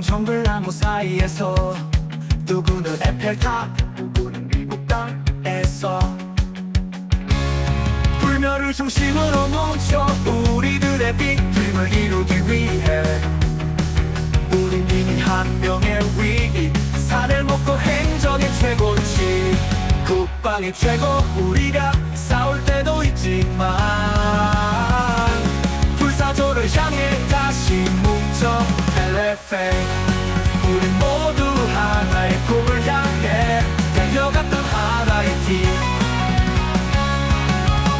누구는 정글나무 사이에서 누구는 에펠탑 누구는 미국 땅에서. 불멸을 중심으로 뭉쳐 우리들의 빅드림을 이루기 위해 우린 이미 한 명의 위기 산을 먹고 행정의 최고치. 국방의 최고 우리가 싸울 LFA 우린 모두 하나의 꿈을 향해 달려갔던 하나의 팀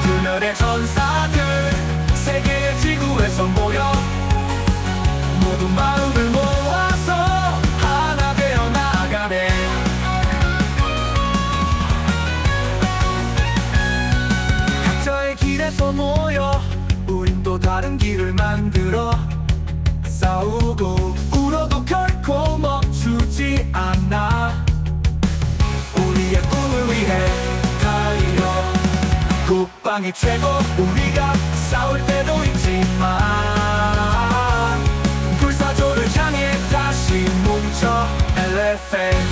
그늘의 전사들 세계의 지구에서 모여 모두 마음을 모아서 하나 되어 나아가네. 각자의 길에서 모여 우린 또 다른 길을 만들어 싸우고 먹방이 최고. 우리가 싸울 때도 있지만 불사조를 향해 다시 뭉쳐 LFA